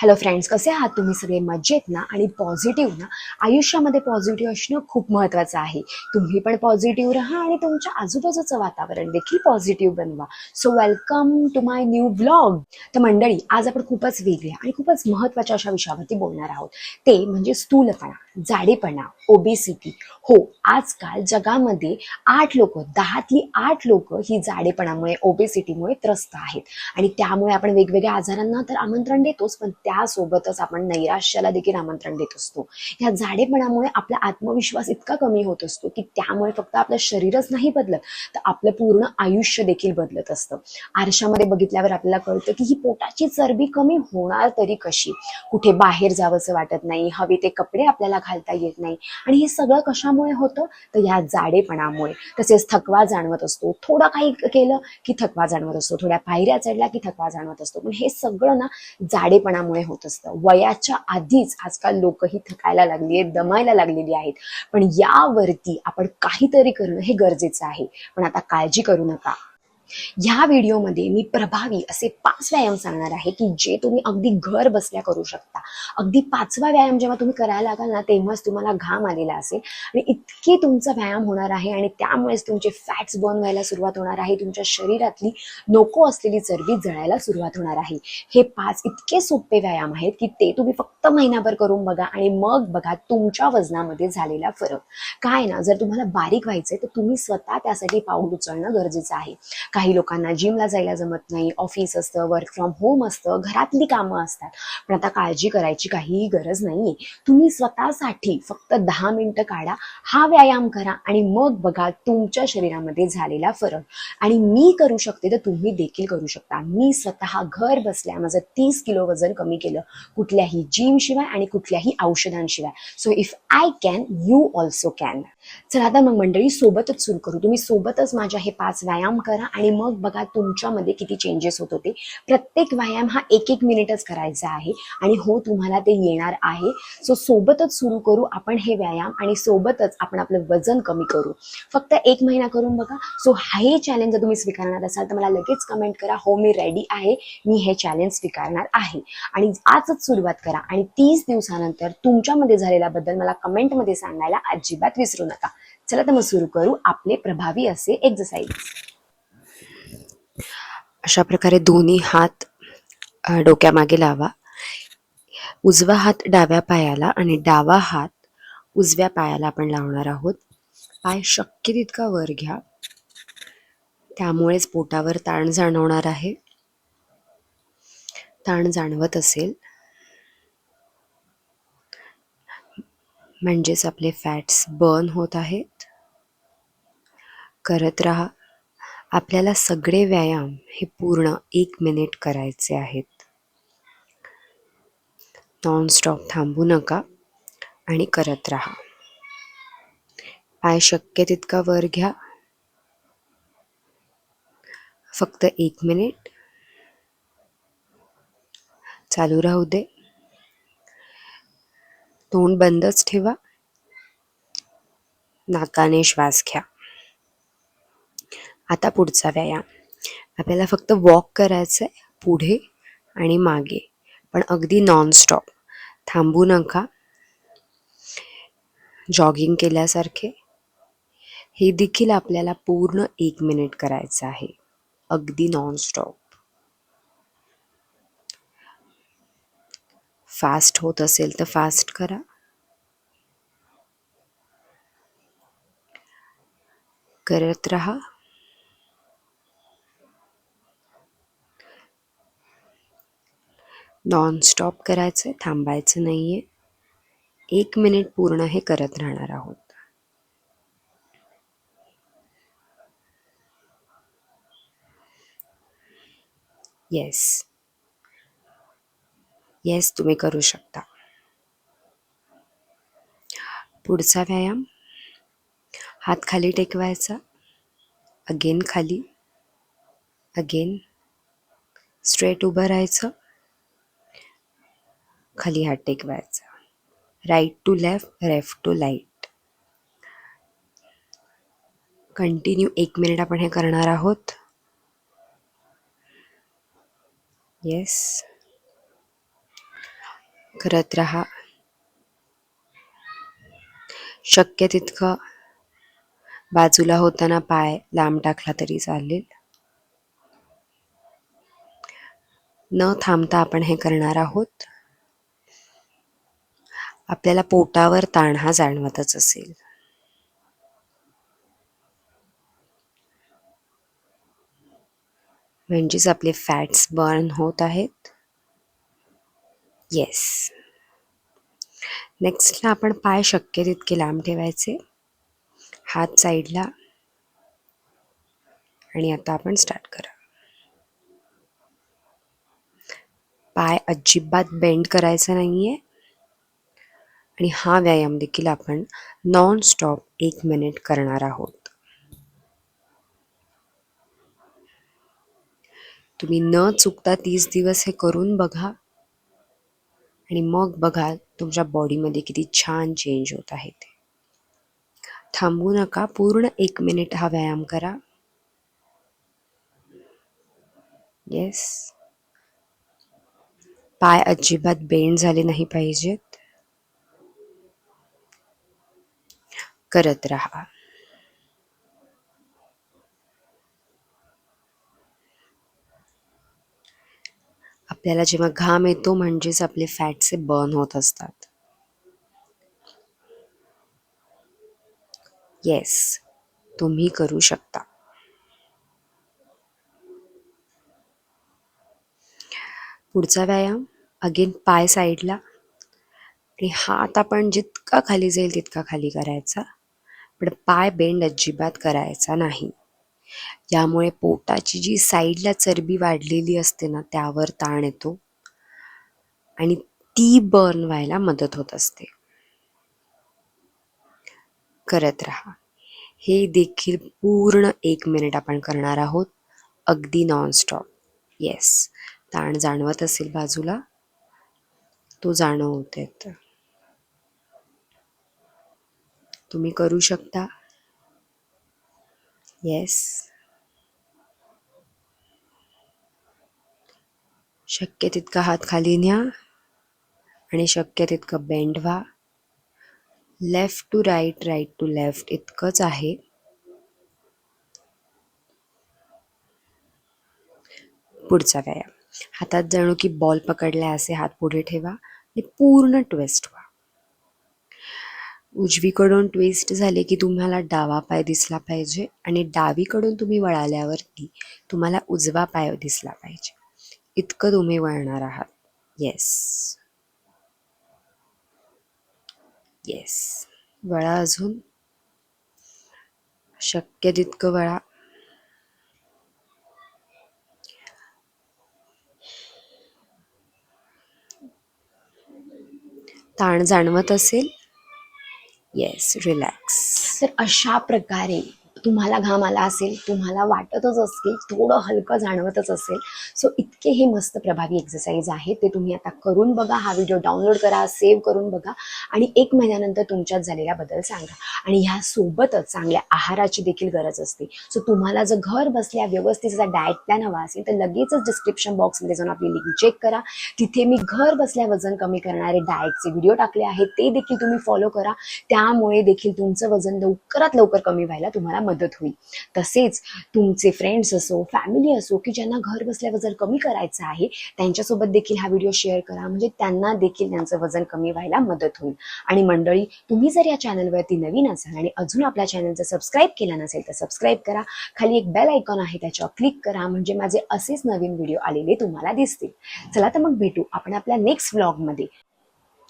Hello friends कसे आहात तुम्ही सगळे? मजेत ना? आणि पॉझिटिव्ह ना? आयुष्यामध्ये पॉझिटिव्ह असणं खूप महत्त्वाचं आहे. तुम्ही पण पॉझिटिव्ह राहा आणि तुमच्या आजूबाजूचं वातावरण देखील पॉझिटिव्ह बनवा. So welcome to my new blog तर मंडळी आज आपण खूपच वेगळ्या आणि खूपच महत्त्वाच्या अशा विषयावरती बोलणार आहोत. ते म्हणजे स्थूलपणा. जाडेपणा ओबेसिटी हो आजकाल जगामध्ये आठ लोक दहातली आठ लोक ही जाडेपणामुळे ओबेसिटीमुळे त्रस्त आहेत. आणि त्यामुळे आपण वेगवेगळ्या आजारांना तर आमंत्रण देतोच पण त्यासोबतच आपण नैराश्याला देखील आमंत्रण देत असतो. या जाडेपणामुळे आपला आत्मविश्वास इतका कमी होत असतो की त्यामुळे फक्त आपलं शरीरच नाही बदलत तर आपलं पूर्ण आयुष्य देखील बदलत असतं. आरशामध्ये बघितल्यावर आपल्याला कळतं की ही पोटाची चरबी कमी होणार तरी कशी? कुठे बाहेर जावंसं वाटत नाही हवे ते कपडे आपल्याला घालता येत नाही. आणि हे सगळं कशामुळे होतं? तर या जाडेपणामुळे. तसेच थकवा जाणवत असतो. थोडं काही केलं की थकवा जाणवत असतो. थोड्या पायऱ्या चढल्या की थकवा जाणवत असतो. पण हे सगळं ना जाडेपणामुळे होत असतं. वयाच्या आधीच आजकाल लोक ही थकायला लागली आहेत दमायला लागलेली आहेत. पण यावरती आपण काहीतरी करणं हे गरजेचं आहे. पण आता काळजी करू नका. ह्या व्हिडिओमध्ये मी प्रभावी असे पाच व्यायाम सांगणार आहे की जे तुम्ही अगदी घर बसल्या करू शकता. अगदी पाचवा व्यायाम जेव्हा तुम्ही करायला लागाल ना तेव्हाच तुम्हाला घाम आलेला असेल. आणि इतकी तुमचा व्यायाम होणार आहे आणि त्यामुळेच तुमचे फॅट्स बर्न व्हायला सुरुवात होणार आहे. तुमच्या शरीरातली नको असलेली चरबी जळायला सुरुवात होणार आहे. हे पाच इतके सोपे व्यायाम आहेत की ते तुम्ही फक्त महिनाभर करून बघा आणि मग बघा तुमच्या वजनामध्ये झालेला फरक. काय ना जर तुम्हाला बारीक व्हायचंय तर तुम्ही स्वतः त्यासाठी पाऊल उचलणं गरजेचं आहे. काही लोकांना जिमला जायला जमत नाही ऑफिस असतं वर्क फ्रॉम होम असतं घरातली कामं असतात. पण आता काळजी करायची काहीही गरज नाहीये. तुम्ही स्वतःसाठी फक्त दहा मिनिटं काढा हा व्यायाम करा आणि मग बघा तुमच्या शरीरामध्ये झालेला फरक. आणि मी करू शकते तर तुम्ही देखील करू शकता. मी स्वतः घर बसल्या माझं तीस किलो वजन कमी केलं कुठल्याही जिम शिवाय आणि कुठल्याही औषधांशिवाय. So if I can you also can चला आता मग मंडळी सोबतच सुरू करू. तुम्ही सोबतच माझ्या हे पाच व्यायाम करा आणि मग बघा तुमच्यामध्ये किती चेंजेस होत होते. प्रत्येक व्यायाम हा एक एक मिनिटच करायचा आहे आणि हो तुम्हाला ते येणार आहे. सो सोबतच सुरू करू आपण हे व्यायाम आणि सोबतच आपण आपलं वजन कमी करू. फक्त एक महिना करून बघा. सो हे चॅलेंज जर तुम्ही स्वीकारणार असाल तर मला लगेच कमेंट करा. हो मी रेडी आहे. मी हे चॅलेंज स्वीकारणार आहे. आणि आजच सुरुवात करा आणि तीस दिवसानंतर तुमच्यामध्ये झालेला बदल मला कमेंटमध्ये सांगायला अजिबात विसरू नका. चला तर मग सुरू करू आपले प्रभावी असे एक्सरसाइज अशा प्रकारे दोन्ही हात डोक्यामागे लावा. उजवा हात डाव्या पायाला आणि डावा हात उजव्या पायाला आपण लावणार आहोत. पाय शक्य तितका वर घ्या. त्यामुळेच पोटावर ताण जाणवणार आहे. ताण जाणवत असेल. म्हणजेच आपले फॅट्स बर्न होत आहेत. करत राहा. आपल्याला सगळे व्यायाम हे पूर्ण एक मिनिट करायचे आहेत. नॉनस्टॉप थांबू नका आणि करत राहा. पाय शक्य तितका वर घ्या. फक्त एक मिनिट. चालू राहू दे. तोंड बंदच ठेवा. नाकाने श्वास घ्या. आता पुढचा व्यायाम. आपल्याला फक्त वॉक करायचं आहे पुढे आणि मागे पण अगदी नॉनस्टॉप थांबू नका. जॉगिंग केल्यासारखे. हे देखील आपल्याला पूर्ण एक मिनिट करायचं आहे. अगदी नॉनस्टॉप फास्ट होत असेल तर फास्ट करा. करत रहा. नॉनस्टॉप करायचं आहे थांबायचं नाही आहे एक मिनिट पूर्ण हे करत राहणार आहोत. येस येस तुम्ही करू शकता. पुढचा व्यायाम. हात खाली टेकवायचा. अगेन खाली. अगेन स्ट्रेट उभं राहायचं. खाली हात टेकवायचा. Right to left left to right continue एक मिनिट आपण हे करणार आहोत. येस करत राहा. शक्य तितकं बाजूला होताना पाय लांब टाकला तरी चालेल. न थांबता आपण हे करणार आहोत. आपल्याला पोटावर ताण हा जाणवतच असेल. म्हणजेच आपले फॅट्स बर्न होत आहेत. येस. नेक्स्टला आपण पाय शक्य तितके लांब ठेवायचे. हात साईडला. आणि आता आपण स्टार्ट करा. पाय अजिबात बेंड करायचा नाहीये. आणि हा व्यायाम देखील आपण नॉन स्टॉप एक मिनिट करणार आहोत. तुम्ही न चुकता तीस दिवस हे करून बघा. आणि मग बघा तुमच्या बॉडीमध्ये किती छान चेंज होत आहे ते. थांबू नका पूर्ण एक मिनिट हा व्यायाम करा. येस पाय अजिबात बेंड झाले नाही पाहिजेत. करत राहा. आपल्याला जेव्हा घाम येतो म्हणजेच आपले फॅटचे बर्न होत असतात. येस तुम्ही करू शकता. पुढचा व्यायाम अगेन पाय साईडला आणि हात आपण जितका खाली जाईल तितका खाली करायचा. पण पाय बेंड अजिबात करायचा नाही. यामुळे पोटाची जी साईडला चरबी वाढलेली असते ना त्यावर ताण येतो आणि ती बर्न व्हायला मदत होत असते. करत राहा. हे देखील पूर्ण एक मिनिट आपण करणार आहोत. अगदी नॉनस्टॉप येस ताण जाणवत असेल बाजूला तो जाणवतेत तर तुम्ही करू शकता. येस शक्य तितका हात खाली न्या आणि शक्य तितकं बेंड व्हा. Left to right right to left इतकंच आहे. पुढचा व्यायाम. हातात जणू की बॉल पकडलाय असे हात पुढे ठेवा आणि पूर्ण ट्विस्ट व्हा. उजवीकडून ट्विस्ट झाले की तुम्हाला डावा पाय दिसला पाहिजे आणि डावीकडून तुम्ही वळाल्यावरती तुम्हाला उजवा पाय दिसला पाहिजे. इतकं तुम्ही वळणार आहात. येस येस वळा अजून. शक्य तितकं वळा. ताण जाणवत असेल येस रिलॅक्स तर अशा प्रकारे तुम्हाला घाम आला असेल तुम्हाला वाटतच असेल थोडं हलकं जाणवतच असेल. सो इतके हे मस्त प्रभावी एक्सरसाइज आहेत. ते तुम्ही आता करून बघा हा व्हिडिओ डाउनलोड करा सेव्ह करून बघा आणि एक महिन्यानंतर तुमच्यात झालेला बदल सांगा. आणि ह्या सोबतच चांगल्या आहाराची देखील गरज असते. सो तुम्हाला जर घर बसल्या व्यवस्थित जर डाएट प्लॅन हवा असेल तर लगेचच डिस्क्रिप्शन बॉक्समध्ये जाऊन आपली लिंक चेक करा. तिथे मी घर बसल्या वजन कमी करणारे डाएटचे व्हिडिओ टाकले आहेत. ते देखील तुम्ही फॉलो करा. त्यामुळे देखील तुमचं वजन लवकरात लवकर कमी व्हायला तुम्हाला मदत होईल. तसेच तुमचे फ्रेंड्स असो फॅमिली असो की ज्यांना घर बसल्या वजन कमी करायचं आहे त्यांच्यासोबत देखील हा व्हिडिओ शेअर करा. म्हणजे त्यांना देखील त्यांचं वजन कमी व्हायला मदत होईल. आणि मंडळी तुम्ही जर या चॅनलवरती नवीन असाल आणि अजून आपल्या चॅनलचं सबस्क्राईब केला नसेल तर सबस्क्राईब करा. खाली एक बेल आयकॉन आहे त्याच्यावर क्लिक करा. म्हणजे माझे असेच नवीन व्हिडिओ आलेले तुम्हाला दिसतील. चला तर मग भेटू आपण आपल्या नेक्स्ट व्लॉगमध्ये